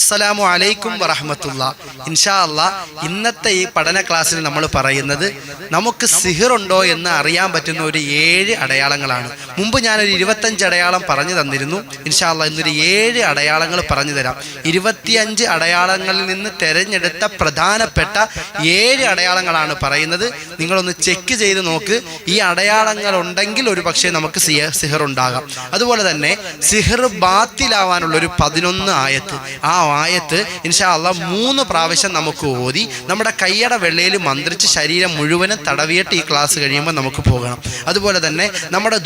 അസ്സലാമു അലൈക്കും വറഹമത്തുള്ള. ഇൻഷാ അല്ലാ ഇന്നത്തെ ഈ പഠന ക്ലാസ്സിൽ നമ്മൾ പറയുന്നത് നമുക്ക് സിഹിറുണ്ടോ എന്ന് അറിയാൻ പറ്റുന്ന ഒരു ഏഴ് അടയാളങ്ങളാണ്. മുമ്പ് ഞാനൊരു ഇരുപത്തഞ്ച് അടയാളം പറഞ്ഞു തന്നിരുന്നു. ഇൻഷാല്ല ഇന്നൊരു ഏഴ് അടയാളങ്ങൾ പറഞ്ഞു തരാം. ഇരുപത്തിയഞ്ച് അടയാളങ്ങളിൽ നിന്ന് തെരഞ്ഞെടുത്ത പ്രധാനപ്പെട്ട ഏഴ് അടയാളങ്ങളാണ് പറയുന്നത്. നിങ്ങളൊന്ന് ചെക്ക് ചെയ്ത് നോക്ക്. ഈ അടയാളങ്ങൾ ഉണ്ടെങ്കിൽ ഒരു പക്ഷേ നമുക്ക് സിഹർ ഉണ്ടാകാം. അതുപോലെ തന്നെ സിഹർ ബാത്തിലാവാനുള്ള ഒരു പതിനൊന്ന് ആയത്ത്. ആ ആയത്ത് ഇൻഷാ അള്ളാ മൂന്ന് പ്രാവശ്യം നമുക്ക് ഓതി. നമ്മുടെ കയ്യട വെള്ളയിൽ മന്ത്രിച്ച് ശരീരം മുഴുവനും തടവിയിട്ട് ഈ ക്ലാസ് കഴിയുമ്പോൾ നമുക്ക് പോകണം. അതുപോലെ തന്നെ നമ്മുടെ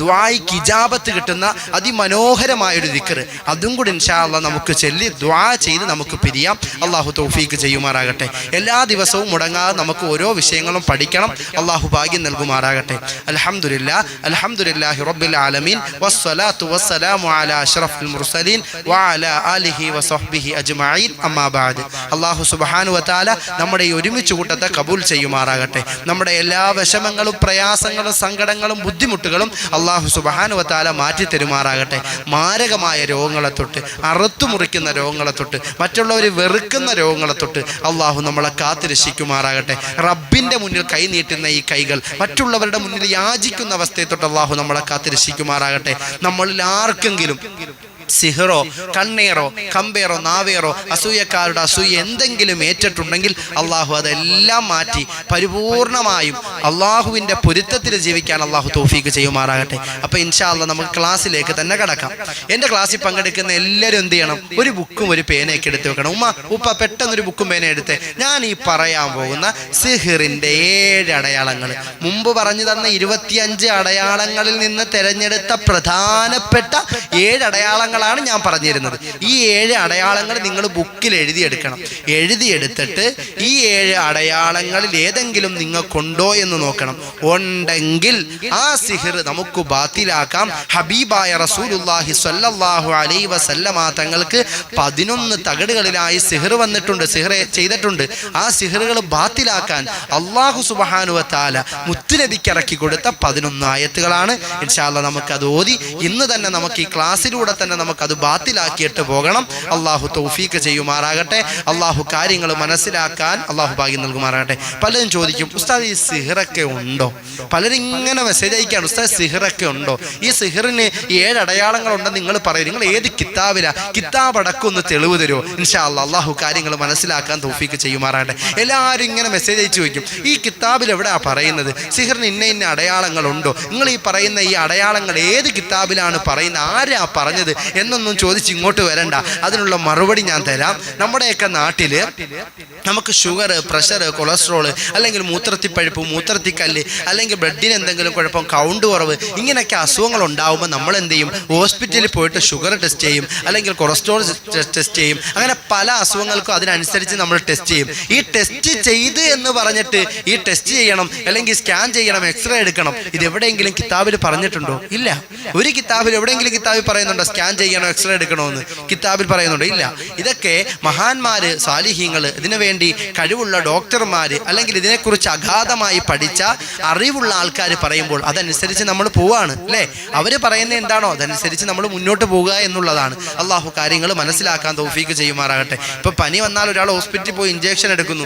ദ്വായി കിജാബത്ത് കിട്ടുന്ന അതിമനോഹരമായ ഒരു ദിക്കറ് അതും കൂടി ഇൻഷാല്ല നമുക്ക് ചൊല്ലി ദ്വാ ചെയ്ത് നമുക്ക് പിരിയാം. അള്ളാഹു തൗഫീക്ക് ചെയ്യുമാറാകട്ടെ. എല്ലാ ദിവസവും മുടങ്ങാതെ നമുക്ക് ഓരോ വിഷയങ്ങളും പഠിക്കണം. അള്ളാഹു ഭാഗ്യം നൽകുമാറാകട്ടെ. അൽഹംദുലില്ല അൽഹംദുലില്ലാഹി റബ്ബിൽ ആലമീൻ. വസ്സലാത്തു വസ്സലാമു അലാ അഷ്റഫിൽ മുർസലീൻ. വഅലാ ആലിഹി വസഹ്ബിഹി അജ്മഈൻ. അമ്മാ അല്ലാഹു സുബ്ഹാനഹു വതആല നമ്മുടെ ഈ ഒരുമിച്ച് കൂട്ടത്തെ കബൂൽ ചെയ്യുമാറാകട്ടെ. നമ്മുടെ എല്ലാ വിഷമങ്ങളും പ്രയാസങ്ങളും സങ്കടങ്ങളും ബുദ്ധിമുട്ടുകളും അല്ലാഹു സുബ്ഹാനഹു വതആല മാറ്റി തെരുമാറാകട്ടെ. മാരകമായ രോഗങ്ങളെ തൊട്ട് അറുത്തു മുറിക്കുന്ന രോഗങ്ങളെ തൊട്ട് മറ്റുള്ളവർ വെറുക്കുന്ന രോഗങ്ങളെ തൊട്ട് അള്ളാഹു നമ്മളെ കാത്തുരക്ഷിക്കുമാറാകട്ടെ. റബ്ബിന്റെ മുന്നിൽ കൈ നീട്ടുന്ന ഈ കൈകൾ മറ്റുള്ളവരുടെ മുന്നിൽ യാചിക്കുന്ന അവസ്ഥയെ തൊട്ട് അള്ളാഹു നമ്മളെ കാത്തുരക്ഷിക്കുമാറാകട്ടെ. നമ്മളിൽ ആർക്കെങ്കിലും സിഹറോ കണ്ണേറോ കമ്പേറോ നാവേറോ അസൂയക്കാരുടെ അസൂയ എന്തെങ്കിലും ഏറ്റിട്ടുണ്ടെങ്കിൽ അള്ളാഹു അതെല്ലാം മാറ്റി പരിപൂർണമായും അള്ളാഹുവിന്റെ പൊരുത്തത്തിൽ ജീവിക്കാൻ അള്ളാഹു തോഫീക്ക് ചെയ്യുമാറാകട്ടെ. അപ്പോൾ ഇൻഷാല്ല നമുക്ക് ക്ലാസ്സിലേക്ക് തന്നെ കിടക്കാം. എന്റെ ക്ലാസ്സിൽ പങ്കെടുക്കുന്ന എല്ലാവരും എന്ത് ചെയ്യണം? ഒരു ബുക്കും ഒരു പേനയൊക്കെ എടുത്ത് വെക്കണം. ഉമ്മ ഉപ്പ പെട്ടെന്ന് ഒരു ബുക്കും പേന എടുത്ത്. ഞാൻ ഈ പറയാൻ പോകുന്ന സിഹിറിന്റെ ഏഴ് അടയാളങ്ങൾ. മുമ്പ് പറഞ്ഞു തന്ന ഇരുപത്തിയഞ്ച് അടയാളങ്ങളിൽ നിന്ന് തിരഞ്ഞെടുത്ത പ്രധാനപ്പെട്ട ഏഴ് അടയാളങ്ങളാണ് ഞാൻ പറഞ്ഞിരുന്നത്. ഈ ഏഴ് അടയാളങ്ങൾ നിങ്ങൾ ബുക്കിൽ എഴുതിയെടുക്കണം. എഴുതിയെടുത്തിട്ട് ഈ ഏഴ് അടയാളങ്ങളിൽ ഏതെങ്കിലും നിങ്ങൾക്കുണ്ടോ എന്ന് നോക്കണം. ഉണ്ടെങ്കിൽ ആ സിഹിർ നമുക്ക് ബാത്തിലാക്കാം. ഹബീബായ റസൂലുല്ലാഹി സ്വല്ലല്ലാഹു അലൈഹി വസല്ലമ തങ്ങൾക്ക് പതിനൊന്ന് തകടുകളിലായി സിഹിർ വന്നിട്ടുണ്ട് സിഹിർ ചെയ്തിട്ടുണ്ട്. ആ സിഹിറുകൾ ബാത്തിലാക്കാൻ അള്ളാഹു സുബാനുവത്താല താല മുത്തുനബിക്ക് ഇറക്കി കൊടുത്ത പതിനൊന്ന് ആയത്തുകളാണ്. ഇൻഷാല്ല നമുക്ക് അത് ഓതി. ഇന്ന് തന്നെ നമുക്ക് ഈ ക്ലാസ്സിലൂടെ തന്നെ നമുക്കത് ബാത്തിലാക്കിയിട്ട് പോകണം. അള്ളാഹു തൗഫീക്ക് ചെയ്യുമാറാകട്ടെ. അള്ളാഹു കാര്യങ്ങൾ മനസ്സിലാക്കാൻ അള്ളാഹു ഭാഗ്യം നൽകുമാറാകട്ടെ. പലരും ചോദിക്കും ഉസ്താദ് ഈ സിഹിറൊക്കെ ഉണ്ടോ? പലരും ഇങ്ങനെ മെസ്സേജ് അയക്കുകയാണ് ഉസ്താദ് സിഹിറൊക്കെ ഉണ്ടോ? ഈ സിഹിറിന് ഏഴ് അടയാളങ്ങളുണ്ടെന്ന് നിങ്ങൾ പറയും. നിങ്ങൾ ഏത് കിതാബിലാ? കിതാബ് അടക്കം ഒന്ന് തെളിവ് തരുമോ ഇൻഷാ അല്ല അള്ളാഹു കാര്യങ്ങൾ മനസ്സിലാക്കാൻ തൗഫീക്ക് ചെയ്യുമാറാകട്ടെ. എല്ലാവരും ഇങ്ങനെ മെസ്സേജ് അയച്ചു വയ്ക്കും ഈ കിതാബിൽ എവിടെയാ പറയുന്നത്? സിഹിറിന് ഇന്ന ഇന്ന അടയാളങ്ങളുണ്ടോ? നിങ്ങൾ ഈ പറയുന്ന ഈ അടയാളങ്ങൾ ഏത് കിതാബിലാണ് പറയുന്നത്? ആരാ പറഞ്ഞത്? എന്നൊന്നും ചോദിച്ച് ഇങ്ങോട്ട് വരണ്ട. അതിനുള്ള മറുപടി ഞാൻ തരാം. നമ്മുടെയൊക്കെ നാട്ടിൽ നമുക്ക് ഷുഗർ പ്രഷർ കൊളസ്ട്രോൾ അല്ലെങ്കിൽ മൂത്രത്തിപ്പഴുപ്പ് മൂത്രത്തിക്കല്ല് അല്ലെങ്കിൽ ബ്ലഡിന് എന്തെങ്കിലും കുഴപ്പം കൗണ്ട് കുറവ് ഇങ്ങനെയൊക്കെ അസുഖങ്ങൾ ഉണ്ടാവുമ്പോൾ നമ്മൾ എന്ത് ചെയ്യും? ഹോസ്പിറ്റലിൽ പോയിട്ട് ഷുഗർ ടെസ്റ്റ് ചെയ്യും. അല്ലെങ്കിൽ കൊളസ്ട്രോൾ ടെസ്റ്റ് ചെയ്യും. അങ്ങനെ പല അസുഖങ്ങൾക്കും അതിനനുസരിച്ച് നമ്മൾ ടെസ്റ്റ് ചെയ്യും. ഈ ടെസ്റ്റ് ചെയ്ത് എന്ന് പറഞ്ഞിട്ട് ഈ ടെസ്റ്റ് ചെയ്യണം അല്ലെങ്കിൽ സ്കാൻ ചെയ്യണം എക്സ്റേ എടുക്കണം. ഇത് എവിടെയെങ്കിലും കിതാബിൽ പറഞ്ഞിട്ടുണ്ടോ? ഇല്ല. ഒരു കിതാബിൽ എവിടെയെങ്കിലും കിതാബിൽ പറയുന്നുണ്ടോ? സ്കാൻ ചെയ്യണോ എക്സ്റേ എടുക്കണോന്ന് കിതാബിൽ പറയുന്നുണ്ട്. ഇല്ല. ഇതൊക്കെ മഹാന്മാര് സാലിഹ്യങ്ങൾ ഇതിനു വേണ്ടി കഴിവുള്ള ഡോക്ടർമാര് അല്ലെങ്കിൽ ഇതിനെക്കുറിച്ച് അഗാധമായി പഠിച്ച അറിവുള്ള ആൾക്കാർ പറയുമ്പോൾ അതനുസരിച്ച് നമ്മൾ പോവാണ് അല്ലേ? അവർ പറയുന്നത് എന്താണോ അതനുസരിച്ച് നമ്മൾ മുന്നോട്ട് പോവുക എന്നുള്ളതാണ്. അള്ളാഹു കാര്യങ്ങൾ മനസ്സിലാക്കാൻ തോഫീക്ക് ചെയ്യുമാറാകട്ടെ. ഇപ്പൊ പനി വന്നാൽ ഒരാൾ ഹോസ്പിറ്റലിൽ പോയി ഇഞ്ചക്ഷൻ എടുക്കുന്നു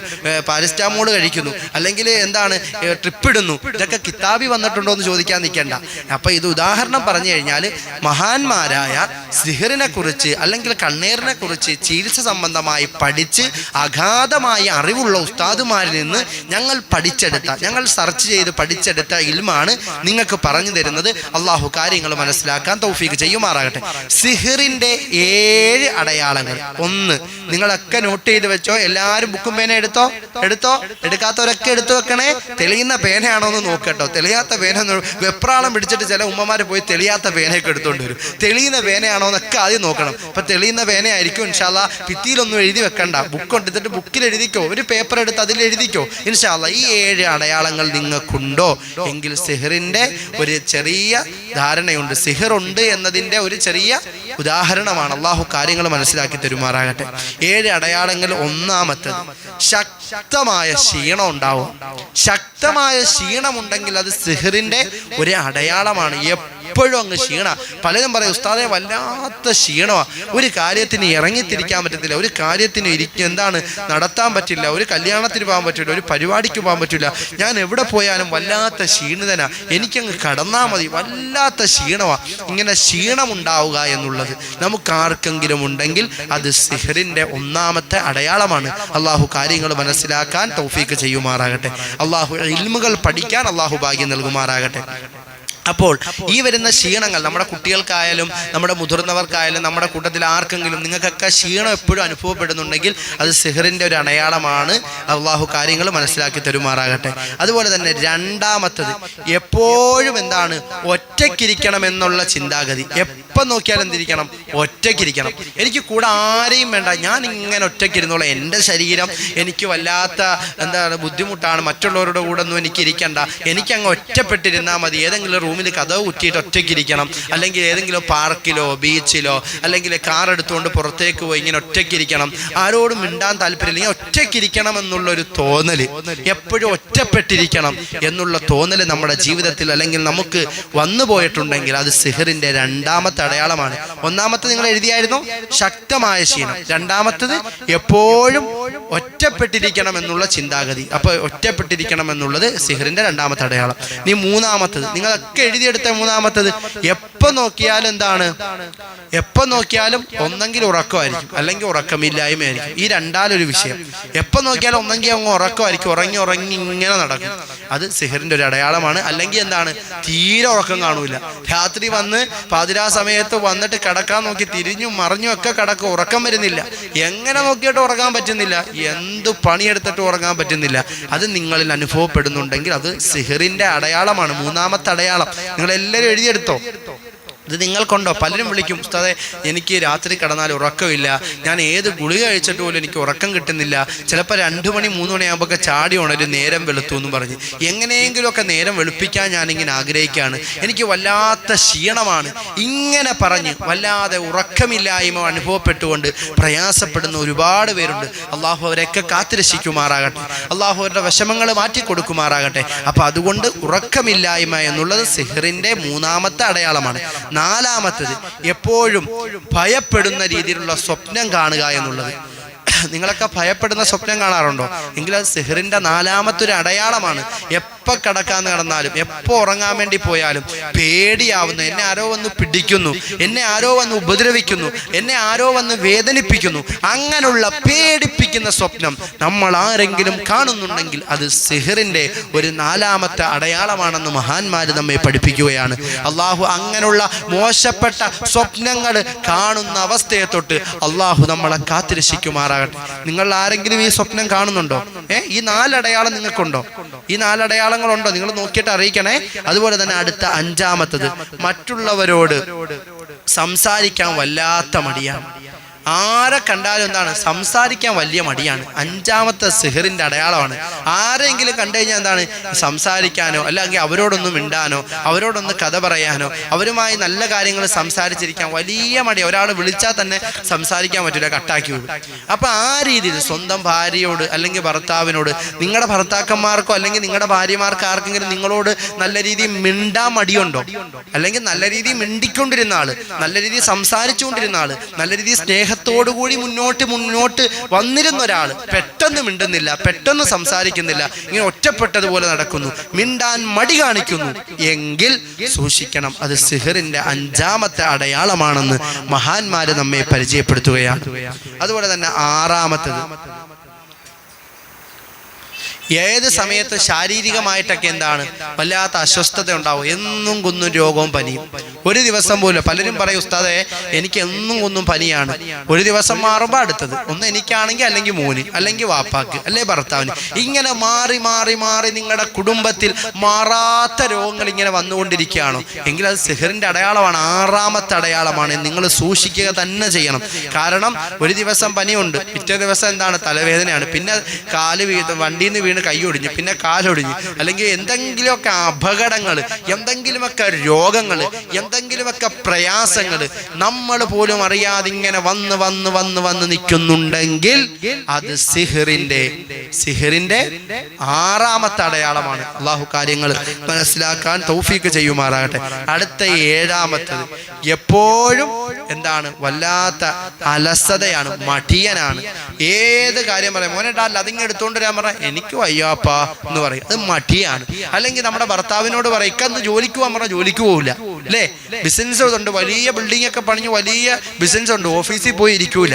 പാരസ്റ്റാമോൾ കഴിക്കുന്നു അല്ലെങ്കിൽ എന്താണ് ട്രിപ്പ് ഇടുന്നു. ഇതൊക്കെ കിതാബി വന്നിട്ടുണ്ടോ എന്ന് ചോദിക്കാൻ നിൽക്കേണ്ട. അപ്പൊ ഇത് ഉദാഹരണം പറഞ്ഞു കഴിഞ്ഞാൽ മഹാന്മാരായ സിഹിറിനെ കുറിച്ച് അല്ലെങ്കിൽ കണ്ണീറിനെ കുറിച്ച് ചികിത്സ സംബന്ധമായി പഠിച്ച് അഗാധമായ അറിവുള്ള ഉസ്താദുമാരിൽ നിന്ന് ഞങ്ങൾ പഠിച്ചെടുത്ത ഞങ്ങൾ സെർച്ച് ചെയ്ത് പഠിച്ചെടുത്ത ഇൽമാണ് നിങ്ങൾക്ക് പറഞ്ഞു തരുന്നത്. അള്ളാഹു കാര്യങ്ങൾ മനസ്സിലാക്കാൻ തൗഫീക്ക് ചെയ്യുമാറാകട്ടെ. സിഹിറിന്റെ ഏഴ് അടയാളങ്ങൾ. ഒന്ന് നിങ്ങളൊക്കെ നോട്ട് ചെയ്ത് വെച്ചോ. എല്ലാവരും ബുക്കും പേന എടുത്തോ? എടുത്തോ? എടുക്കാത്തവരൊക്കെ എടുത്തു വെക്കണേ. തെളിയുന്ന പേനയാണോ എന്ന് നോക്കട്ടോ തെളിയാത്ത പേന വെപ്രാളം പിടിച്ചിട്ട് ചില ഉമ്മമാർ പോയി തെളിയാത്ത പേനയൊക്കെ എടുത്തുകൊണ്ട് വരും. തെളിയുന്ന പേനയാണോ എന്നൊക്കെ ആദ്യം നോക്കണം. ഇപ്പൊ തെളിയുന്ന പേനയായിരിക്കും ഇൻഷാല്ല ഭിത്തിയിലൊന്നും എഴുതി വെക്കണ്ട. ബുക്ക് എടുത്തിട്ട് ബുക്കിൽ എഴുതിക്കോ. ഒരു പേപ്പർ എടുത്ത് അതിൽ എഴുതിക്കോ. ഇൻഷാല്ല ഈ ഏഴ് അടയാളങ്ങൾ നിങ്ങൾക്കുണ്ടോ? എങ്കിൽ സിഹറിന്റെ ഒരു ചെറിയ ധാരണയുണ്ട്. സിഹർ ഉണ്ട് എന്നതിന്റെ ഒരു ചെറിയ ഉദാഹരണമാണ്. അള്ളാഹു കാര്യങ്ങൾ മനസ്സിലാക്കി തരുമാറാകട്ടെ. ഏഴ് അടയാളങ്ങൾ ഒന്നാമത്തത്. ശക്തമായ ക്ഷീണം ഉണ്ടാവും. ശക്തമായ ക്ഷീണമുണ്ടെങ്കിൽ അത് സിഹറിന്റെ ഒരു അടയാളമാണ്. അങ്ങ് ക്ഷീണ. പലരും പറയും ഉസ്താദെ വല്ലാത്ത ക്ഷീണമാണ് ഒരു കാര്യത്തിന് ഇറങ്ങിത്തിരിക്കാൻ പറ്റത്തില്ല. ഒരു കാര്യത്തിന് ഇരിക്കും. എന്താണ്? നടത്താൻ പറ്റില്ല. ഒരു കല്യാണത്തിന് പോകാൻ പറ്റില്ല. ഒരു പരിപാടിക്ക് പോകാൻ പറ്റില്ല. ഞാൻ എവിടെ പോയാലും വല്ലാത്ത ക്ഷീണിതനാ. എനിക്കങ്ങ് കടന്നാൽ മതി. വല്ലാത്ത ക്ഷീണമാണ് ഇങ്ങനെ ക്ഷീണമുണ്ടാവുക എന്നുള്ളത് നമുക്ക് ആർക്കെങ്കിലും ഉണ്ടെങ്കിൽ അത് സിഹറിന്റെ ഒന്നാമത്തെ അടയാളമാണ്. അള്ളാഹു കാര്യങ്ങൾ മനസ്സിലാക്കാൻ തൗഫീക്ക് ചെയ്യുമാറാകട്ടെ. അള്ളാഹു ഇൽമുകൾ പഠിക്കാൻ അള്ളാഹു ഭാഗ്യം നൽകുമാറാകട്ടെ. അപ്പോൾ ഈ വരുന്ന ക്ഷീണങ്ങൾ നമ്മുടെ കുട്ടികൾക്കായാലും നമ്മുടെ മുതിർന്നവർക്കായാലും നമ്മുടെ കൂട്ടത്തിൽ ആർക്കെങ്കിലും നിങ്ങൾക്കൊക്കെ ക്ഷീണം എപ്പോഴും അനുഭവപ്പെടുന്നുണ്ടെങ്കിൽ അത് സിഹറിന്റെ ഒരു അടയാളമാണ്. അള്ളാഹു കാര്യങ്ങൾ മനസ്സിലാക്കി തരുമാറാകട്ടെ. അതുപോലെ തന്നെ രണ്ടാമത്തത് എപ്പോഴും എന്താണ് ഒറ്റയ്ക്കിരിക്കണം എന്നുള്ള ചിന്താഗതി. എപ്പം നോക്കിയാലും എന്തിരിക്കണം? ഒറ്റയ്ക്കിരിക്കണം. എനിക്ക് കൂടെ ആരെയും വേണ്ട. ഞാൻ ഇങ്ങനെ ഒറ്റയ്ക്കിരുന്നോളാം. എന്റെ ശരീരം എനിക്ക് വല്ലാത്ത എന്താണ് ബുദ്ധിമുട്ടാണ്. മറ്റുള്ളവരുടെ കൂടെ ഒന്നും എനിക്ക് ഇരിക്കണ്ട എനിക്കങ്ങ് ഒറ്റപ്പെട്ടിരുന്നാൽ മതി. ഏതെങ്കിലും റൂമിൽ കഥ കുറ്റിയിട്ട് ഒറ്റയ്ക്കിരിക്കണം. അല്ലെങ്കിൽ ഏതെങ്കിലും പാർക്കിലോ ബീച്ചിലോ അല്ലെങ്കിൽ കാർ എടുത്തുകൊണ്ട് പുറത്തേക്ക് പോയി ഇങ്ങനെ ഒറ്റയ്ക്കിരിക്കണം. ആരോടും മിണ്ടാൻ താല്പര്യമില്ലെങ്കിൽ ഒറ്റയ്ക്കിരിക്കണം എന്നുള്ള ഒരു തോന്നൽ എപ്പോഴും ഒറ്റപ്പെട്ടിരിക്കണം എന്നുള്ള തോന്നൽ നമ്മുടെ ജീവിതത്തിൽ അല്ലെങ്കിൽ നമുക്ക് വന്നു പോയിട്ടുണ്ടെങ്കിൽ അത് സിഹറിന്റെ രണ്ടാമത്തെ അടയാളമാണ്. ഒന്നാമത്തെ നിങ്ങൾ എഴുതിയായിരുന്നു? ശക്തമായ ക്ഷീണം. രണ്ടാമത്തത് എപ്പോഴും ഒറ്റപ്പെട്ടിരിക്കണം എന്നുള്ള ചിന്താഗതി. അപ്പോൾ ഒറ്റപ്പെട്ടിരിക്കണം എന്നുള്ളത് സിഹറിന്റെ രണ്ടാമത്തെ അടയാളം. ഇനി മൂന്നാമത്തത്. നിങ്ങളൊക്കെ എഴുതിയെടുത്ത മൂന്നാമത്തത്. എപ്പോൾ നോക്കിയാലും എന്താണ്? എപ്പോൾ നോക്കിയാലും ഒന്നെങ്കിൽ ഉറക്കമായിരിക്കും. അല്ലെങ്കിൽ ഉറക്കമില്ലായ്മയായിരിക്കും. ഈ രണ്ടാലൊരു വിഷയം. എപ്പോൾ നോക്കിയാലും ഒന്നെങ്കിൽ അങ്ങ് ഉറക്കമായിരിക്കും. ഉറങ്ങി ഉറങ്ങി ഇങ്ങനെ നടക്കും. അത് സിഹറിന്റെ ഒരു അടയാളമാണ്. അല്ലെങ്കിൽ എന്താണ്? തീരെ ഉറക്കം കാണൂല. രാത്രി വന്ന് പാതിരാ സമയത്ത് വന്നിട്ട് കിടക്കാൻ നോക്കി തിരിഞ്ഞു മറിഞ്ഞു ഒക്കെ കിടക്കും. ഉറക്കം വരുന്നില്ല. എങ്ങനെ നോക്കിയിട്ട് ഉറങ്ങാൻ പറ്റുന്നില്ല? എന്ത് പണിയെടുത്തിട്ട് ഉറങ്ങാൻ പറ്റുന്നില്ല. അത് നിങ്ങളിൽ അനുഭവപ്പെടുന്നുണ്ടെങ്കിൽ അത് സിഹറിന്റെ അടയാളമാണ്. മൂന്നാമത്തെ അടയാളം. നിങ്ങൾ എല്ലാവരും എഴുതിയെടുത്തോ? ഇത് നിങ്ങൾക്കുണ്ടോ? പലരും വിളിക്കും ഉസ്താദെ എനിക്ക് രാത്രി കിടന്നാൽ ഉറക്കമില്ല. ഞാൻ ഏത് ഗുളിക കഴിച്ചിട്ട് പോലും എനിക്ക് ഉറക്കം കിട്ടുന്നില്ല. ചിലപ്പോൾ രണ്ടു മണി മൂന്ന് മണിയാകുമ്പോൾ ചാടി ഉണരും നേരം വെളുത്തു എന്ന് പറഞ്ഞ്. എങ്ങനെയെങ്കിലുമൊക്കെ നേരം വെളുപ്പിക്കാൻ ഞാനിങ്ങനെ ആഗ്രഹിക്കുകയാണ് എനിക്ക് വല്ലാത്ത ക്ഷീണമാണ്. ഇങ്ങനെ പറഞ്ഞ് വല്ലാതെ ഉറക്കമില്ലായ്മ അനുഭവപ്പെട്ടുകൊണ്ട് പ്രയാസപ്പെടുന്ന ഒരുപാട് പേരുണ്ട്. അള്ളാഹു അവരെയൊക്കെ കാത്തിരക്ഷിക്കുമാറാകട്ടെ. അള്ളാഹു അവരുടെ വിഷമങ്ങൾ മാറ്റി കൊടുക്കുമാറാകട്ടെ അപ്പം അതുകൊണ്ട് ഉറക്കമില്ലായ്മ എന്നുള്ളത് സിഹറിന്റെ മൂന്നാമത്തെ അടയാളമാണ്. നാലാമത്തത് എപ്പോഴും ഭയപ്പെടുന്ന രീതിയിലുള്ള സ്വപ്നം കാണുക എന്നുള്ളത്. നിങ്ങളൊക്കെ ഭയപ്പെടുന്ന സ്വപ്നം കാണാറുണ്ടോ? എങ്കിൽ അത് സിഹറിന്റെ നാലാമത്തെ ഒരു അടയാളമാണ്. എപ്പോൾ കിടക്കാന്ന് കിടന്നാലും എപ്പോൾ ഉറങ്ങാൻ വേണ്ടി പോയാലും പേടിയാവുന്നു. എന്നെ ആരോ വന്ന് പിടിക്കുന്നു എന്നെ ആരോ വന്ന് ഉപദ്രവിക്കുന്നു എന്നെ ആരോ വന്ന് വേദനിപ്പിക്കുന്നു. അങ്ങനെയുള്ള പേടിപ്പിക്കുന്ന സ്വപ്നം നമ്മൾ ആരെങ്കിലും കാണുന്നുണ്ടെങ്കിൽ അത് സിഹറിന്റെ ഒരു നാലാമത്തെ അടയാളമാണെന്ന് മഹാന്മാർ നമ്മെ പഠിപ്പിക്കുകയാണ്. അള്ളാഹു അങ്ങനെയുള്ള മോശപ്പെട്ട സ്വപ്നങ്ങൾ കാണുന്ന അവസ്ഥയെ തൊട്ട് അള്ളാഹു നമ്മളെ കാത്തിരക്ഷിക്കുമാറാകട്ടെ. നിങ്ങൾ ആരെങ്കിലും ഈ സ്വപ്നം കാണുന്നുണ്ടോ? ഏ ഈ നാലടയാളം നിങ്ങൾക്കുണ്ടോ? ഈ നാലടയാളങ്ങളുണ്ടോ? നിങ്ങൾ നോക്കിയിട്ട് അറിയിക്കണേ. അതുപോലെ തന്നെ അടുത്ത അഞ്ചാമത്തത് മറ്റുള്ളവരോട് സംസാരിക്കാൻ വല്ലാത്ത മടിയാണ്. ആരെ കണ്ടാലും എന്താണ്? സംസാരിക്കാൻ വലിയ മടിയാണ്. അഞ്ചാമത്തെ സിഹറിന്റെ അടയാളമാണ്. ആരെങ്കിലും കണ്ടു കഴിഞ്ഞാൽ എന്താണ്? സംസാരിക്കാനോ അല്ലെങ്കിൽ അവരോടൊന്നും മിണ്ടാനോ അവരോടൊന്ന് കഥ പറയാനോ അവരുമായി നല്ല കാര്യങ്ങൾ സംസാരിച്ചിരിക്കാൻ വലിയ മടി. ഒരാൾ വിളിച്ചാൽ തന്നെ സംസാരിക്കാൻ പറ്റില്ല കട്ടാക്കി വിടും. അപ്പൊ ആ രീതിയിൽ സ്വന്തം ഭാര്യയോട് അല്ലെങ്കിൽ ഭർത്താവിനോട് നിങ്ങളുടെ ഭർത്താക്കന്മാർക്കോ അല്ലെങ്കിൽ നിങ്ങളുടെ ഭാര്യമാർക്ക് ആർക്കെങ്കിലും നിങ്ങളോട് നല്ല രീതിയിൽ മിണ്ടാ മടിയുണ്ടോ? അല്ലെങ്കിൽ നല്ല രീതിയിൽ മിണ്ടിക്കൊണ്ടിരുന്ന ആൾ നല്ല രീതിയിൽ സംസാരിച്ചുകൊണ്ടിരുന്ന ആൾ നല്ല രീതിയിൽ സ്നേഹത്തോടുകൂടി മുന്നോട്ട് മുന്നോട്ട് വന്നിരുന്ന ഒരാൾ പെട്ടെന്ന് മിണ്ടുന്നില്ല പെട്ടെന്ന് സംസാരിക്കുന്നില്ല ഇങ്ങനെ ഒറ്റപ്പെട്ടതുപോലെ നടക്കുന്നു മിണ്ടാൻ മടി കാണിക്കുന്നു. എങ്കിൽ സൂക്ഷിക്കണം അത് സിഹറിന്റെ അഞ്ചാമത്തെ അടയാളമാണെന്ന് മഹാന്മാര് നമ്മെ പരിചയപ്പെടുത്തുകയാണ്. അതുപോലെ തന്നെ ആറാമത്തത്. ഏത് സമയത്ത് ശാരീരികമായിട്ടൊക്കെ എന്താണ് വല്ലാത്ത അസ്വസ്ഥത ഉണ്ടാവും. എന്നും കുന്നും രോഗവും പനിയും ഒരു ദിവസം പോലും പലരും പറയും ഉസ്താദെ എനിക്ക് എന്നും കുന്നും പനിയാണ്. ഒരു ദിവസം മാറുമ്പോൾ അടുത്തത്. ഒന്ന് എനിക്കാണെങ്കിൽ അല്ലെങ്കിൽ മോന് അല്ലെങ്കിൽ വാപ്പാക്ക് അല്ലെ ഭർത്താവിന്. ഇങ്ങനെ മാറി മാറി മാറി നിങ്ങളുടെ കുടുംബത്തിൽ മാറാത്ത രോഗങ്ങൾ ഇങ്ങനെ വന്നുകൊണ്ടിരിക്കുകയാണോ. എങ്കിൽ അത് സിഹറിന്റെ അടയാളമാണ് ആറാമത്തെ അടയാളമാണ് നിങ്ങൾ സൂക്ഷിക്കുക തന്നെ ചെയ്യണം. കാരണം ഒരു ദിവസം പനിയുണ്ട് പിറ്റേ ദിവസം എന്താണ്? തലവേദനയാണ്. പിന്നെ കാൽ വീ വണ്ടിയിൽ നിന്ന് വീണ് വീണ് കൈ ഒടിഞ്ഞു പിന്നെ കാലൊടിഞ്ഞു അല്ലെങ്കിൽ എന്തെങ്കിലുമൊക്കെ അപകടങ്ങൾ എന്തെങ്കിലുമൊക്കെ രോഗങ്ങൾ എന്തെങ്കിലുമൊക്കെ പ്രയാസങ്ങൾ നമ്മൾ പോലും അറിയാതെ ഇങ്ങനെ വന്ന് വന്ന് വന്ന് വന്ന് നിൽക്കുന്നുണ്ടെങ്കിൽ അത് സിഹിറിന്റെ സിഹിറിന്റെ ആറാമത്തെ അടയാളമാണ്. അള്ളാഹു കാര്യങ്ങൾ മനസ്സിലാക്കാൻ തൗഫീക്ക് ചെയ്യുമാറാകട്ടെ. അടുത്ത ഏഴാമത്തത് എപ്പോഴും എന്താണ്? വല്ലാത്ത അലസതയാണ് മടിയനാണ്. ഏത് കാര്യം പറയാം? മോനെ അല്ല അതിങ്ങ് എടുത്തോണ്ട് വരാൻ പറ. എനിക്ക് വയ്യാപ്പാ എന്ന് പറയും. അത് മടിയാണ്. അല്ലെങ്കിൽ നമ്മുടെ ഭർത്താവിനോട് പറയും ഇക്കന്ന് ജോലിക്ക് പോകാൻ പറഞ്ഞാൽ ജോലിക്ക് പോകില്ല അല്ലേ ബിസിനസ് ഉണ്ട് വലിയ ബിൽഡിംഗ് ഒക്കെ പണിഞ്ഞ് വലിയ ബിസിനസ് ഉണ്ട്. ഓഫീസിൽ പോയി ഇരിക്കൂല.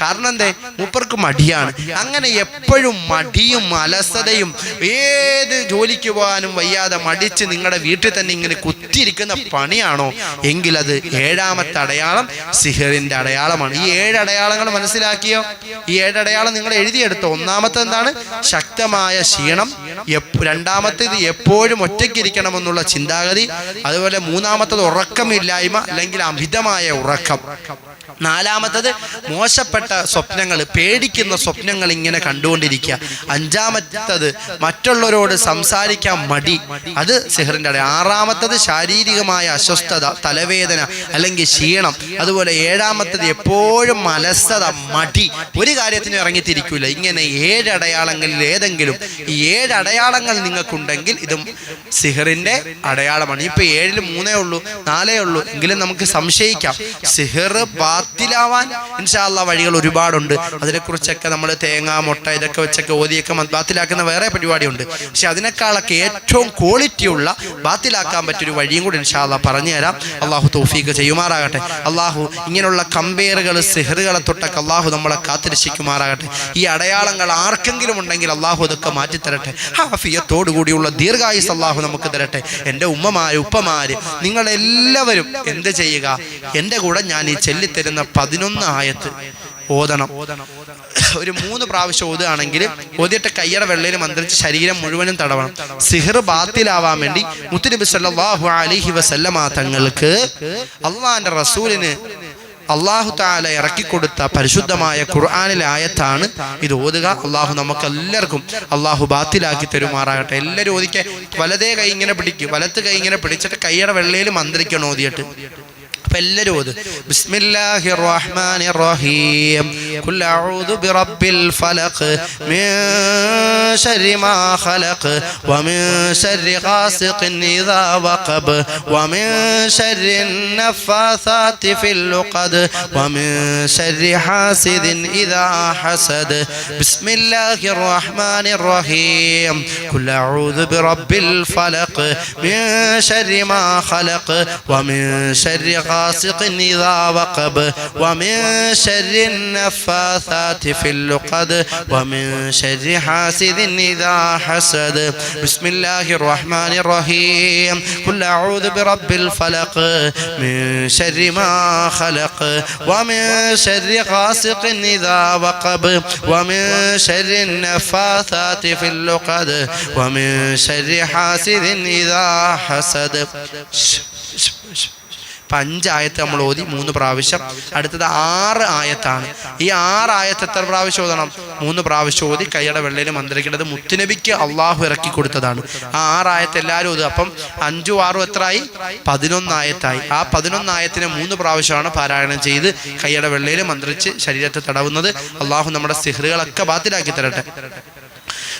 കാരണം എന്തേ? മൂപ്പർക്ക് മടിയാണ്. അങ്ങനെ എപ്പോഴും മടിയും അലസതയും ഏത് ജോലിക്ക് പോകാനും വയ്യാതെ മടിച്ച് നിങ്ങളുടെ വീട്ടിൽ തന്നെ ഇങ്ങനെ കുത്തിയിരിക്കുന്ന പണിയാണോ? എങ്കിൽ അത് ഏഴാമത്തെ അടയാളം സിഹറിന്റെ അടയാളമാണ്. ഈ ഏഴ് അടയാളങ്ങൾ മനസ്സിലാക്കിയോ? ഈ ഏഴ് അടയാളം നിങ്ങൾ എഴുതിയെടുത്തോ? ഒന്നാമത്തെ എന്താണ്? ശക്തമായ ക്ഷീണം എപ്പ- രണ്ടാമത്തേത് എപ്പോഴും ഒറ്റയ്ക്കിരിക്കണമെന്നുള്ള ചിന്താഗതി. അതുപോലെ മൂന്നാമത്തത് ഉറക്കമില്ലായ്മ അല്ലെങ്കിൽ അമിതമായ ഉറക്കം. നാലാമത്തത് മോശപ്പെട്ട സ്വപ്നങ്ങൾ പേടിക്കുന്ന സ്വപ്നങ്ങൾ ഇങ്ങനെ കണ്ടുകൊണ്ടിരിക്കുക. അഞ്ചാമത്തത് മറ്റുള്ളവരോട് സംസാരിക്കാൻ മടി. അത് സെഹറിന്റെ അടയാളം. ആറാമത്തത് ശാരീരികമായ അസ്വസ്ഥത തലവേദന അല്ലെങ്കിൽ ക്ഷീണം. അതുപോലെ ഏഴാമത്തത് എപ്പോഴും മലസ്ഥത മടി. ഒരു കാര്യത്തിന് ഇറങ്ങിത്തിരിക്കില്ല ഇങ്ങനെ ഏഴ് അടയാളങ്ങളിൽ ഏതെങ്കിലും ഈ ഏഴ് അടയാളങ്ങൾ നിങ്ങൾക്കുണ്ടെങ്കിൽ ഇതും സിഹറിന്റെ അടയാളമാണ്. ഇപ്പം ഏഴിൽ മൂന്നേ ഉള്ളൂ നാലേ ഉള്ളൂ. എങ്കിലും നമുക്ക് സംശയിക്കാം. സിഹർ ബാത്തിലാവാൻ ഇൻഷാല്ല വഴികൾ ഒരുപാടുണ്ട്. അതിനെക്കുറിച്ചൊക്കെ നമ്മൾ തേങ്ങ മുട്ട ഇതൊക്കെ വെച്ചൊക്കെ ഓതിയൊക്കെ ബാത്തിലാക്കുന്ന വേറെ പരിപാടിയുണ്ട്. പക്ഷെ അതിനേക്കാളൊക്കെ ഏറ്റവും ക്വാളിറ്റിയുള്ള ബാത്തിലാക്കാൻ പറ്റിയൊരു വഴിയും കൂടി ഇൻഷാല്ല പറഞ്ഞു തരാം. അള്ളാഹു തോഫീക്ക് ചെയ്യുമാറാകട്ടെ. അള്ളാഹു ഇങ്ങനെയുള്ള കമ്പയറുകൾ സിഹറുകളെ തൊട്ടൊക്കെ അള്ളാഹു നമ്മളെ കാത്തിരക്ഷിക്കുമാറാകട്ടെ. ഈ അടയാളങ്ങൾ ആർക്കെങ്കിലും ഉണ്ടെങ്കിൽ അള്ളാഹു ഇതൊക്കെ മാറ്റിത്തരട്ടെ. ഹാഫിയത്തോടു കൂടിയുള്ള ദീർഘായുസ് അള്ളാഹു നമുക്ക് തരട്ടെ. എന്റെ ഉമ്മമാര് ഉപ്പമാര് നിങ്ങളെല്ലാവരും എന്ത് ചെയ്യുക? എന്റെ കൂടെ ഞാൻ ഈ ചൊല്ലിത്തരുന്ന പതിനൊന്ന് ആയത്ത് ഓതണം. ഒരു മൂന്ന് പ്രാവശ്യം ഓതുകയാണെങ്കിൽ ഓതിയിട്ട് കയ്യറ വെള്ളയിൽ മന്ത്രിച്ച് ശരീരം മുഴുവനും തടവണം. സിഹർ ബാത്തിലാവാൻ വേണ്ടി മുത്തുനബി സല്ലാഹു അലൈഹി വസല്ലമ തങ്ങൾക്ക് അള്ളാഹിന്റെ റസൂലിന് അള്ളാഹു താല ഇറക്കിക്കൊടുത്ത പരിശുദ്ധമായ ഖുർആാനിലെ ആയത്താണ് ഇത് ഓതുക. അള്ളാഹു നമുക്ക് എല്ലാവർക്കും അള്ളാഹു ബാത്തിലാക്കി തരുമാറാകട്ടെ. എല്ലാവരും ഓദിക്കെ വലതേ കൈ ഇങ്ങനെ പിടിക്കും. വലത്ത് കൈ ഇങ്ങനെ പിടിച്ചിട്ട് കൈയുടെ വെള്ളയിൽ മന്ത്രിക്കണം ഓതിയിട്ട്. അപ്പൊ എല്ലാവരും ഓത് ബിസ്മില്ലാഹി റഹ്മാനി റഹീം ഖുൽ അഊദു ബിറബ്ബിൽ ഫലഖ് മിൻ ശർരി മാ ഖലഖ് വമിൻ ശർരി ഖാസിഖിൻ ഇദാ വഖബ് വമിൻ ശർരി النفاثات في العقد ومن شر حاسد إذا حسد بسم الله الرحمن الرحيم قل أعوذ برب الفلق من شر ما خلق ومن شر غاسق إذا وقب ومن شر النفاثات في اللقد ومن شر حاسد إذا حسد. بسم الله الرحمن الرحيم. قل أعوذ برب الفلق من شر ما خلق ومن شر غاسق إذا وقب ومن شر النفاثات في اللقد ومن شر حاسد إذا حسد. അഞ്ചായത്ത് നമ്മൾ ഓതി മൂന്ന് പ്രാവശ്യം. അടുത്തത് ആറ് ആയത്താണ്. ഈ ആറ് ആയത്ത് എത്ര പ്രാവശ്യം ഓതണം? മൂന്ന് പ്രാവശ്യം ഓതി കൈയുടെ വെള്ളയിൽ മന്ത്രിക്കേണ്ടത് മുത്തുനബിക്ക് അള്ളാഹു ഇറക്കി കൊടുത്തതാണ്. ആ ആറായത്ത് എല്ലാവരും ഓതും അപ്പം അഞ്ചും ആറും എത്ര എത്രയായി പതിനൊന്നായത്തായി ആ പതിനൊന്നായത്തിനെ മൂന്ന് പ്രാവശ്യമാണ് പാരായണം ചെയ്ത് കൈയുടെ വെള്ളയിൽ മന്ത്രിച്ച് ശരീരത്തെ തടവുന്നത്. അള്ളാഹു നമ്മുടെ സിഹറുകളൊക്കെ ബാത്തിലാക്കി തരട്ടെ.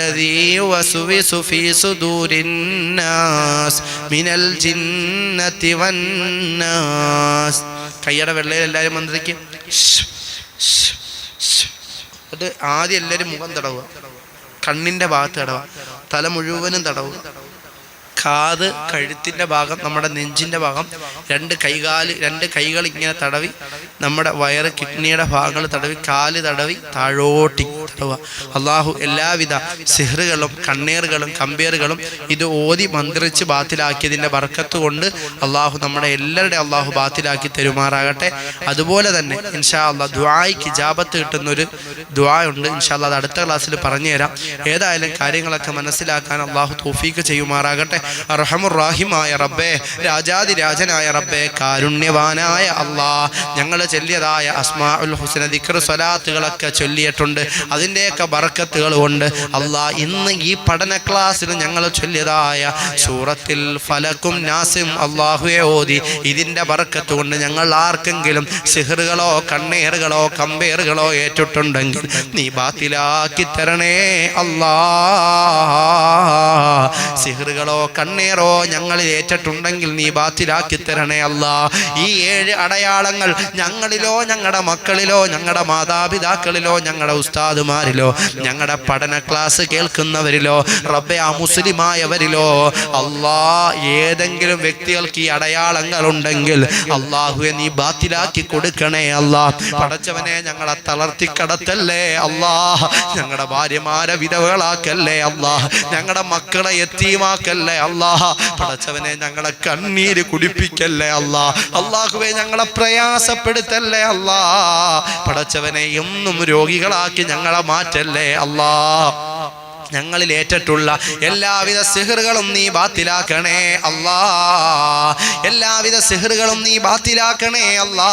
يوسوس في صدور الناس من الجنة والناس കയ്യുടെ വെള്ളയിൽ എല്ലാവരും മന്ത്രിക്കും അത് ആദ്യം എല്ലാവരും മുഖം തടവുക കണ്ണിന്റെ ഭാഗത്ത് തടവുക തല മുഴുവനും തടവുക കാത് കഴുത്തിന്റെ ഭാഗം നമ്മുടെ നെഞ്ചിന്റെ ഭാഗം രണ്ട് കൈകാൽ രണ്ട് കൈകൾ ഇങ്ങനെ തടവി നമ്മുടെ വയറ് കിഡ്നിയുടെ ഭാഗങ്ങൾ തടവി കാൽ തടവി താഴോട്ടി തടവുക. അള്ളാഹു എല്ലാവിധ സിഹറുകളും കണ്ണീറുകളും കമ്പേറുകളും ഇത് ഓതി മന്ത്രിച്ച് ബാത്തിലാക്കിയതിന്റെ ബർക്കത്ത് കൊണ്ട് അള്ളാഹു നമ്മുടെ എല്ലാവരുടെ അള്ളാഹു ബാത്തിലാക്കി തരുമാറാകട്ടെ. അതുപോലെ തന്നെ ഇൻഷാ അള്ളാ ദ്വായ്ക്ക് ജാപത്ത് കിട്ടുന്നൊരു ദ്വാ ഉണ്ട് ഇൻഷാ അള്ളാഹ് അത് അടുത്ത ക്ലാസ്സിൽ പറഞ്ഞുതരാം. ഏതായാലും കാര്യങ്ങളൊക്കെ മനസ്സിലാക്കാൻ അള്ളാഹു തോഫീക്ക് ചെയ്യുമാറാകട്ടെ. റഹമുറാഹിമായ റബ്ബേ രാജാതിരാജനായ റബ്ബേ കാരുണ്യവാനായ അള്ളാ ഞങ്ങൾ ചൊല്ലിയതായ അസ്മാ ഉൽ ഹുസന ദിക്ർ സ്വലാത്തുകളൊക്കെ ചൊല്ലിയിട്ടുണ്ട്. അതിന്റെയൊക്കെ ബറക്കത്തുകൾ കൊണ്ട് അള്ളാ ഇന്ന് ഈ പഠന ക്ലാസ്സിൽ ഞങ്ങൾ ചൊല്ലിയതായ സൂറത്തിൽ ഫലക്കും നാസിം അള്ളാഹുയെ ഓതി. ഇതിന്റെ ബറക്കത്ത് കൊണ്ട് ഞങ്ങൾ ആർക്കെങ്കിലും സിഹറുകളോ കണ്ണേറുകളോ കമ്പേറുകളോ ഏറ്റിട്ടുണ്ടെങ്കിൽ നീ ബാത്തിലാക്കി തരണേ അള്ളാ. സിഹറുകളോ കണ്ണേറോ ഞങ്ങളിൽ ഏറ്റിട്ടുണ്ടെങ്കിൽ നീ ബാത്തിലാക്കി തരണേ അല്ല. ഈ ഏഴ് അടയാളങ്ങൾ ഞങ്ങളിലോ ഞങ്ങളുടെ മക്കളിലോ ഞങ്ങളുടെ മാതാപിതാക്കളിലോ ഞങ്ങളുടെ ഉസ്താദുമാരിലോ ഞങ്ങളുടെ പഠന ക്ലാസ് കേൾക്കുന്നവരിലോ റബ്ബെ ആ മുസ്ലിമായവരിലോ അല്ലാ ഏതെങ്കിലും വ്യക്തികൾക്ക് ഈ അടയാളങ്ങൾ ഉണ്ടെങ്കിൽ അള്ളാഹുവെ നീ ബാത്തിലാക്കി കൊടുക്കണേ അല്ലാ. പടച്ചവനെ ഞങ്ങളെ തളർത്തി കടത്തല്ലേ അല്ലാ. ഞങ്ങളുടെ ഭാര്യമാരെ വിധവകളാക്കല്ലേ അല്ലാ. ഞങ്ങളുടെ മക്കളെ എത്തിയുമാക്കല്ലേ അല്ലാ പടച്ചവനെ ഞങ്ങളെ കണ്ണീര് കുടിപ്പിക്കല്ലേ അല്ലാ അള്ളാഹുവെ ഞങ്ങളെ പ്രയാസപ്പെടുത്തല്ലേ അല്ലാ പടച്ചവനെ എന്നും രോഗികളാക്കി ഞങ്ങളെ മാറ്റല്ലേ അല്ലാ ഞങ്ങളിൽ ഏറ്റിട്ടുള്ള എല്ലാവിധ സിഹറുകളും നീ ബാത്തിലാക്കണേ അല്ലാ. എല്ലാവിധ സിഹറുകളും നീ ബാത്തിലാക്കണേ അല്ലാ.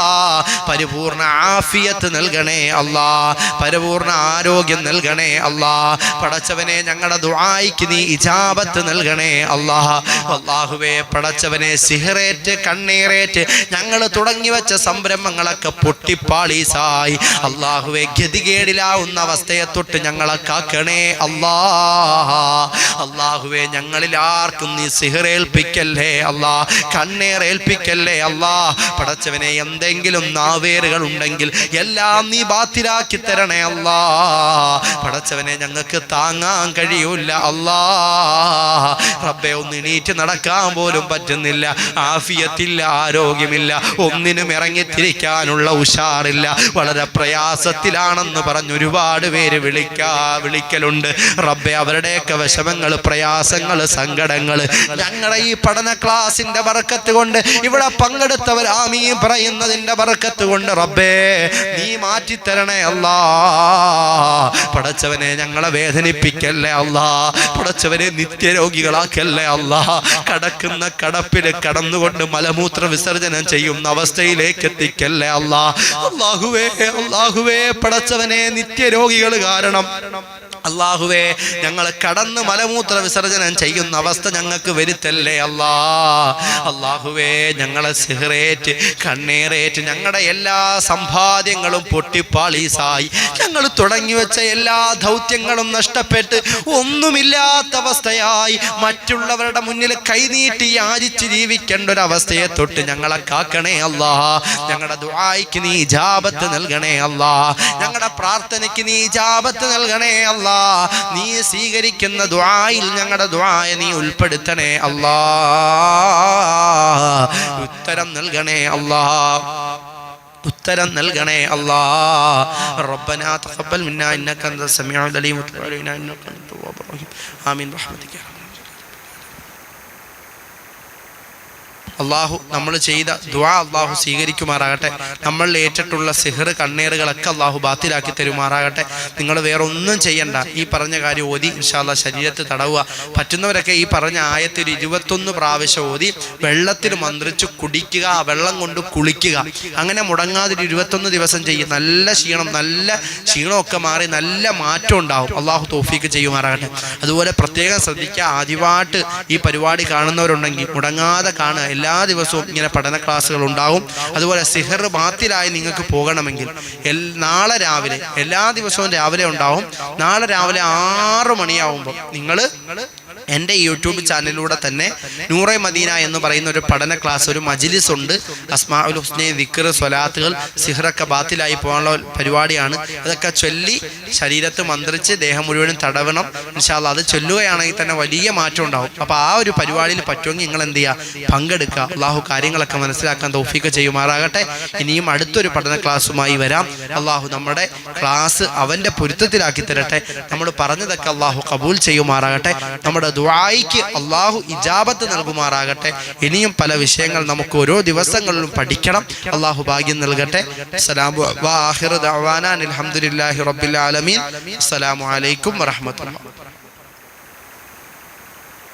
പരിപൂർണ ആഫിയത്ത് നൽകണേ അല്ലാ. പരിപൂർണ ആരോഗ്യം നൽകണേ അല്ലാ. പടച്ചവനെ ഞങ്ങളുടെ ദുആയിക്ക് നീ ഇജാബത്ത് നൽകണേ അല്ലാ. അള്ളാഹുവേ പടച്ചവനെ സിഹറേറ്റ് കണ്ണീറേറ്റ് ഞങ്ങൾ തുടങ്ങി വെച്ച സംരംഭങ്ങളൊക്കെ പൊട്ടിപ്പാളീസായി അള്ളാഹുവെ ഗതികേടിലാവുന്ന അവസ്ഥയെ തൊട്ട് ഞങ്ങളെ കാക്കണേ അല്ലാ. അള്ളാഹുവെ ഞങ്ങളിൽ ആർക്കും നീ സിഹറേൽപ്പിക്കല്ലേ അല്ലാ കണ്ണേറേൽപ്പിക്കല്ലേ അല്ലാ പടച്ചവനെ എന്തെങ്കിലും നാവേറുകൾ ഉണ്ടെങ്കിൽ എല്ലാം നീ ബാത്തിലാക്കി തരണേ അല്ലാ പടച്ചവനെ ഞങ്ങൾക്ക് താങ്ങാൻ കഴിയൂല അല്ലാ റബ്ബെ ഒന്ന് എണീറ്റ് നടക്കാൻ പോലും പറ്റുന്നില്ല. ആഫിയത്തില്ല ആരോഗ്യമില്ല. ഒന്നിനും ഇറങ്ങിത്തിരിക്കാനുള്ള ഉഷാറില്ല. വളരെ പ്രയാസത്തിലാണെന്ന് പറഞ്ഞ് ഒരുപാട് പേര് വിളിക്കാ വിളിക്കലുണ്ട്. റബ്ബെ അവരുടെയൊക്കെ വിഷമങ്ങൾ പ്രയാസങ്ങൾ സങ്കടങ്ങൾ ഞങ്ങളുടെ ഈ പഠന ക്ലാസിന്റെ വറക്കത്ത് കൊണ്ട് ഇവിടെ പങ്കെടുത്തവർ ആമീ പറയുന്നതിന്റെ വറക്കത്ത് കൊണ്ട് റബ്ബേ നീ മാറ്റിത്തരണേ അല്ലാ. പടച്ചവനെ ഞങ്ങളെ വേദനിപ്പിക്കല്ലേ അല്ലാ. പടച്ചവനെ നിത്യരോഗികളാക്കല്ലേ അല്ലാ. കടക്കുന്ന കടപ്പിൽ കടന്നുകൊണ്ട് മലമൂത്ര വിസർജനം ചെയ്യുന്ന അവസ്ഥയിലേക്ക് എത്തിക്കല്ലേ അല്ലാ. അല്ലാഹുവേ അള്ളാഹുവേ പടച്ചവനെ നിത്യരോഗികൾ കാരണം. അള്ളാഹുവേ ഞങ്ങൾ കടന്ന് മലമൂത്ര വിസർജനം ചെയ്യുന്ന അവസ്ഥ ഞങ്ങൾക്ക് വരുത്തല്ലേ അല്ലാ? അള്ളാഹുവേ ഞങ്ങളെ സിഹറേറ്റ് കണ്ണീറേറ്റ് ഞങ്ങളുടെ എല്ലാ സമ്പാദ്യങ്ങളും പൊട്ടിപ്പാളീസായി. ഞങ്ങൾ തുടങ്ങി വെച്ച എല്ലാ ദൗത്യങ്ങളും നഷ്ടപ്പെട്ട് ഒന്നുമില്ലാത്ത അവസ്ഥയായി. മറ്റുള്ളവരുടെ മുന്നിൽ കൈനീട്ടി യാചിച്ച് ജീവിക്കേണ്ട ഒരു അവസ്ഥയെ തൊട്ട് ഞങ്ങളെ കാക്കണേ അല്ലാ. ഞങ്ങളുടെ ദുആയ്ക്ക് നീ ജാപത്ത് നൽകണേ അല്ലാ. ഞങ്ങളുടെ പ്രാർത്ഥനയ്ക്ക് നീ ജാപത്ത് നൽകണേ അല്ലാ. നീ സ്വീകരിക്കുന്ന ദ്വായിൽ ഞങ്ങളുടെ ദ്വായ നീ ഉൾപ്പെടുത്തണേ അല്ലാ ഉത്തരം നൽകണേ അല്ലാ ഉത്തരം നൽകണേ അല്ലാ റബ്ബനാ തഖബ്ബൽ മിന്നാ ഇന്നക അൻത സമീഉൽ അലീം വതുബ് അലൈനാ ഇന്നക അൻത റഹീം. ആമീൻ. റഹ്മതിക അള്ളാഹു നമ്മൾ ചെയ്ത ദ്വാ അള്ളാഹു സ്വീകരിക്കുമാറാകട്ടെ. നമ്മൾ ഏറ്റിട്ടുള്ള സിഹർ കണ്ണീറുകളൊക്കെ അള്ളാഹു ബാത്തിലാക്കി തരുമാറാകട്ടെ. നിങ്ങൾ വേറെ ഒന്നും ചെയ്യണ്ട. ഈ പറഞ്ഞ കാര്യം ഓതി ഇൻഷാല്ല ശരീരത്ത് തടവുക. പറ്റുന്നവരൊക്കെ ഈ പറഞ്ഞ ആയത്തിൽ ഇരുപത്തൊന്ന് പ്രാവശ്യം ഓതി വെള്ളത്തിൽ മന്ത്രിച്ച് കുടിക്കുക ആ വെള്ളം കൊണ്ട് കുളിക്കുക. അങ്ങനെ മുടങ്ങാതെ ഒരു ഇരുപത്തൊന്ന് ദിവസം ചെയ്യും. നല്ല ക്ഷീണം നല്ല ക്ഷീണമൊക്കെ മാറി നല്ല മാറ്റം ഉണ്ടാവും. അള്ളാഹു തോഫീക്ക് ചെയ്യുമാറാകട്ടെ. അതുപോലെ പ്രത്യേകം ശ്രദ്ധിക്കുക. ആദ്യമായിട്ട് ഈ പരിപാടി കാണുന്നവരുണ്ടെങ്കിൽ മുടങ്ങാതെ കാണുക. എല്ലാ ദിവസവും ഇങ്ങനെ പഠന ക്ലാസ്സുകൾ ഉണ്ടാകും. അതുപോലെ സിഹർ ബാത്തിലായി നിങ്ങൾക്ക് പോകണമെങ്കിൽ നാളെ രാവിലെ എല്ലാ ദിവസവും രാവിലെ ഉണ്ടാവും. നാളെ രാവിലെ ആറു മണിയാവുമ്പോൾ നിങ്ങൾ എന്റെ യൂട്യൂബ് ചാനലിലൂടെ തന്നെ നൂറെ മദീന എന്ന് പറയുന്ന ഒരു പഠന ക്ലാസ് ഒരു മജിലിസ് ഉണ്ട്. അസ്മാ ഉൽ ഹുസ്നെ ദിക്കർ സ്വലാത്തുകൾ സിഹറൊക്കെ ബാത്തിലായി പോകാനുള്ള പരിപാടിയാണ്. അതൊക്കെ ചൊല്ലി ശരീരത്ത് മന്ത്രിച്ച് ദേഹം മുഴുവനും തടവണം. ഇൻഷാല്ല അത് ചൊല്ലുകയാണെങ്കിൽ തന്നെ വലിയ മാറ്റം ഉണ്ടാവും. അപ്പോൾ ആ ഒരു പരിപാടിയിൽ പറ്റുമെങ്കിൽ നിങ്ങൾ എന്ത് ചെയ്യുക? പങ്കെടുക്കുക. അള്ളാഹു കാര്യങ്ങളൊക്കെ മനസ്സിലാക്കാൻ തോഫിക്ക് ചെയ്യുമാറാകട്ടെ. ഇനിയും അടുത്തൊരു പഠന ക്ലാസ്സുമായി വരാം. അള്ളാഹു നമ്മുടെ ക്ലാസ് അവന്റെ പൊരുത്തത്തിലാക്കി തരട്ടെ. നമ്മൾ പറഞ്ഞതൊക്കെ അള്ളാഹു കബൂൽ ചെയ്യുമാറാകട്ടെ. നമ്മുടെ ദുആയിക്ക് അള്ളാഹു ഇജാബത്ത് നൽകുമാറാകട്ടെ. ഇനിയും പല വിഷയങ്ങൾ നമുക്ക് ഓരോ ദിവസങ്ങളിലും പഠിക്കണം. അള്ളാഹു ഭാഗ്യം നൽകട്ടെ. അസ്സലാമു അലൈക്കും വറഹ്മത്തുള്ളാഹി